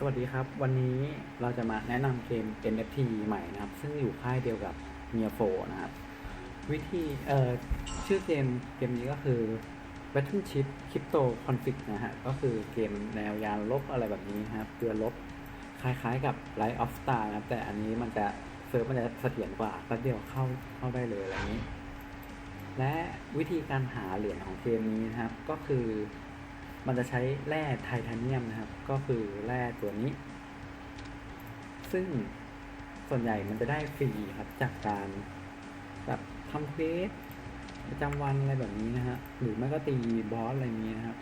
สวัสดีครับ วันนี้เราจะมาแนะนำเกม NFT ใหม่นะครับ ซึ่งอยู่ค่ายเดียวกับ m i a โฟนะครับ วิธีเอ่อชื่อเกมเกมนี้ก็คือ Battleship Crypto Conflict นะฮะ ก็คือเกมแนวยานลบอะไรแบบนี้นะครับเรือลบ คล้ายๆกับ Light of Star นะครับ แต่อันนี้มันจะเซิร์ฟมันจะเสถียรกว่าแป๊บเดียวเข้าเข้าได้เลยอะไรนี้ และวิธีการหาเหรียญของเกมนี้นะครับก็คือ มันจะใช้แร่ไทเทเนียมนะครับ ก็คือแร่ตัวนี้ ซึ่งส่วนใหญ่มันจะได้ฟรีครับจากการแบบทำเควสประจำวันอะไรแบบนี้นะฮะ หรือไม่ก็ตีบอสอะไรนี้นะครับ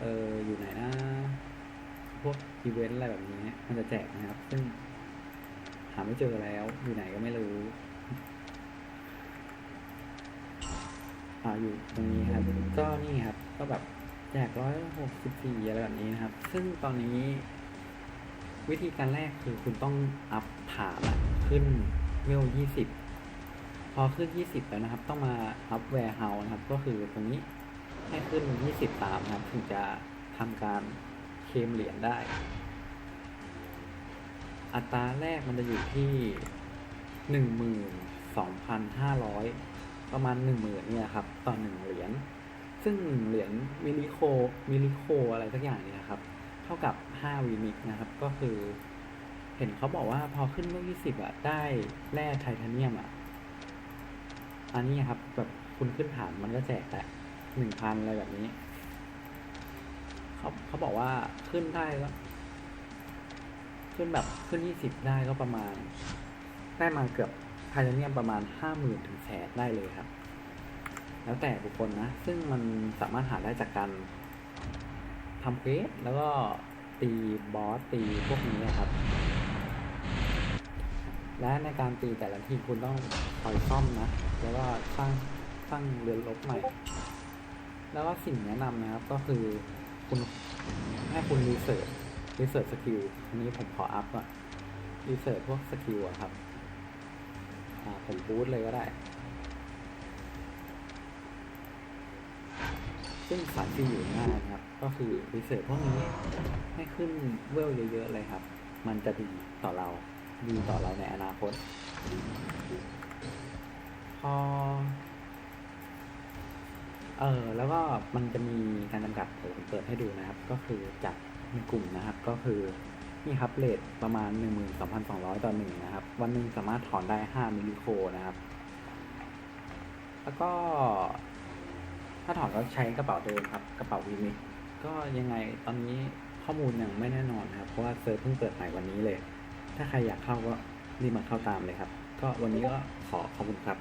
เอออยู่ไหนนะ พวกอีเวนต์อะไรแบบนี้มันจะแจกนะครับ ซึ่งหาไม่เจอแล้ว อยู่ไหนก็ไม่รู้ อ่าอยู่ตรงนี้ครับ ก็นี่ครับ ก็แบบ แจกร้อยหกสิบสี่อะไรแบบนี้นะครับ ซึ่งตอนนี้ วิธีการแรกคือคุณต้องอัพฐานอะขึ้นเวลยี่สิบพอขึ้นยี่สิบแล้วนะครับ ต้องมาอัพแวร์เฮาส์นะครับ ก็คือตรงนี้ให้ขึ้นยี่สิบตามนะครับ ถึงจะทำการเคมเหรียญได้ อัตราแรกมันจะอยู่ที่หนึ่งหมื่นสองพันห้าร้อยประมาณหนึ่งหมื่นเนี่ยครับ ต่อหนึ่งเหรียญ ซึ่งเหรียญมิลิโคมิลิโคอะไรสักอย่างนี่นะครับ เท่ากับ 5 วีมิกนะครับ ก็คือ เห็นเขาบอกว่าพอขึ้นเวล20อะได้แร่ไทเทเนียมอะอันนี้ครับแบบคุณขึ้นฐานมันก็แจกแหละหนึ่งพันอะไรแบบนี้เขาเขาบอกว่าขึ้นได้ก็ขึ้นแบบขึ้น20ได้ก็ประมาณ ได้มาเกือบไทเทเนียมประมาณ50,000ถึงแสนได้เลยครับ แล้วแต่บุคคลนะ ซึ่งมันสามารถหาได้จากการทำเควสแล้วก็ตีบอสตีพวกนี้นะครับ และในการตีแต่ละทีคุณต้องคอยซ่อมนะ แล้วก็สร้างสร้างเรือนรบใหม่ แล้วก็สิ่งแนะนำนะครับก็คือคุณให้คุณรีเสิร์ชรีเสิร์ชสกิลอันนี้ผมขออัพอนรีเสิร์ชพวกสกิลอะครับอ่าผมบูตเลยก็ได้ ซึ่งสายที่อยู่ง่ายนะครับ ก็คือรีเสิร์ชพวกนี้ให้ขึ้นเวลเยอะๆเลยครับ มันจะดีต่อเราดีต่อเราในอนาคต พอ เออแล้วก็มันจะมีการจำกัดผมเปิดให้ดูนะครับ ก็คือจากในกลุ่มนะครับ ก็คือนี่ครับเลทประมาณ 12,200 ต่อหนึ่งนะครับ วันหนึ่งสามารถถอนได้ 5 มิลลิโคนะครับ แล้วก็ ถ้าถอดก็ใช้กระเป๋าเดิมครับ กระเป๋าวีมิก็ยังไงตอนนี้ข้อมูลยังไม่แน่นอนครับ เพราะว่าเซิร์ฟเพิ่งเปิดใหม่วันนี้เลย ถ้าใครอยากเข้าก็รีบมาเข้าตามเลยครับ ก็วันนี้ก็ขอขอบคุณครับ